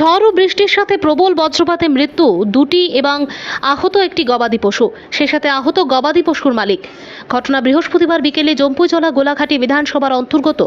ঝড় ও বৃষ্টির সাথে প্রবল বজ্রপাতে মৃত্যু দুটি এবং আহত একটি গবাদি পশু। সে সাথে আহত গবাদি পশুর মালিক। ঘটনা বৃহস্পতিবার বিকেলে জম্পুজলা গোলাঘাটি বিধানসভার অন্তর্গত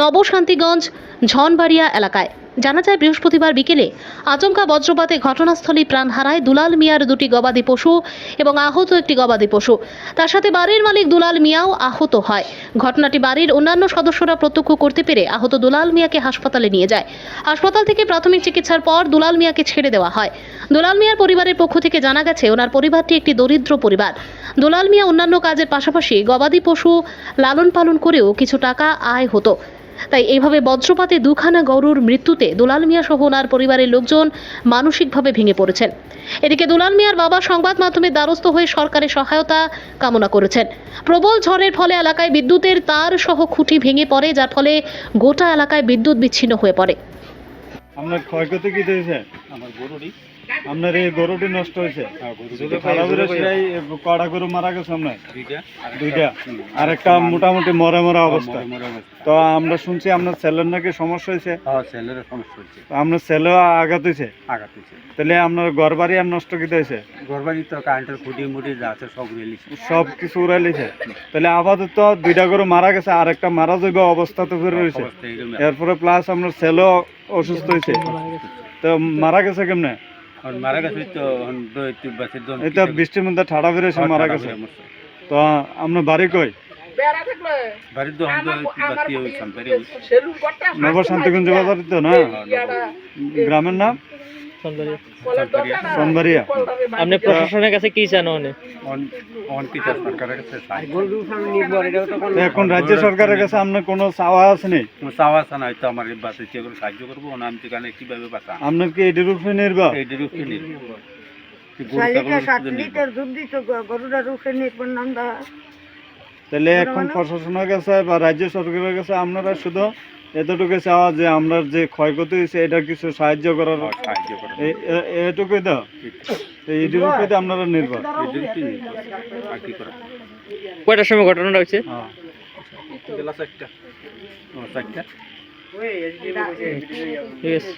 নবশান্তিগঞ্জ ঝনবাড়িয়া এলাকায়। জানা যায়, বৃহস্পতিবার বিকেলে আচমকা বজ্রপাতে ঘটনাস্থলেই প্রাণ হারায় দুলাল মিয়ার দুটি গবাদি পশু এবং আহত একটি গবাদি পশু। তার সাথে বাড়ির মালিক দুলাল মিয়াও আহত হয়। ঘটনাটি বাড়ির অন্যান্য সদস্যরা প্রত্যক্ষ করতে পেরে আহত দুলাল মিয়াকে হাসপাতালে নিয়ে যায়। হাসপাতাল থেকে প্রাথমিক চিকিৎসার পর দুলাল মিয়াকে ছেড়ে দেওয়া হয়। দুলাল মিয়ার পরিবারের পক্ষ থেকে জানা গেছে, ওনার পরিবারটি একটি দরিদ্র পরিবার। দুলাল মিয়া অন্যান্য কাজের পাশাপাশি গবাদি পশু লালন পালন করেও কিছু টাকা আয় হতো। তাই এইভাবে বজ্রপাতে দুখানা গরুর মৃত্যুতে দুলাল মিয়া সহ ওনার পরিবারের লোকজন মানসিকভাবে ভেঙে পড়েছেন। এদিকে দুলাল মিয়ার বাবা সংবাদ মাধ্যমের দ্বারস্থ হয়ে সরকারের সহায়তা কামনা করেছেন। প্রবল ঝড়ের ফলে এলাকায় বিদ্যুতের তার সহ খুঁটি ভেঙে পড়ে, যার ফলে গোটা এলাকায় বিদ্যুৎ বিচ্ছিন্ন হয়ে পড়ে। আপনার ক্ষয়ক্ষতি কি হয়েছে? আমার আপনার এই গরুটি নষ্ট হয়েছে। হ্যাঁ, কড়া গরু মারা গেছে আপনার দুইটা। আর একটা মোটামুটি মরে মরা অবস্থা। মরে অবস্থা। তো আমরা শুনছি আপনার ছেলের নাকি সমস্যা হয়েছে? হ্যাঁ আপনার ছেলেও আঘাত হয়েছে? আঘাত হচ্ছে তাহলে আপনার ঘর বাড়ি আর নষ্ট কি হয়েছে? গরবাড়ি তো কারেন্টের খুঁটি মুটি যা আছে সব সব কিছু উড়াই লিছে তাহলে আপাতত দুইটা গরু মারা গেছে আর একটা মারা যাইব অবস্থা তো ফিরে রয়েছে। এরপরে প্লাস আপনার ছেলেও অসুস্থ হয়েছে। তো মারা গেছে কেমনে? মারা গেছে তো তো বৃষ্টির মধ্যে ঠাড়া বেড়েছে মারা গেছে। তো আপনার বাড়ি কই? নব শান্তিগঞ্জ বাজার তো না? গ্রামের নাম? আপনি প্রশাসনের কাছে কি চান ওখানে অন পিতার সরকারের কাছে চাই। তো এখন রাজ্য সরকারের কাছে আপনার কোনো চাওয়া আছে নি কোনো চাওয়া আছে না হয়তো আমার বাসে চেয়ে সাহায্য করব না আমি সেখানে কীভাবে বাঁচা? আপনার কি এটির উপরে নির্ভর? উপরে তাহলে এখন প্রশাসনের কাছে বা রাজ্য সরকারের কাছে আপনারা শুধু এতটুকু চাওয়া যে আমরা যে ক্ষয়ক্ষতি হয়েছে এটা কিছু সাহায্য করার এটুকু সাহায্য করে এ- এ- এটুকুই তো? তো এটির তো আপনারা নির্ভর। কয়টার সময় ঘটনাটা হচ্ছে হ্যাঁ। ঠিক আছে।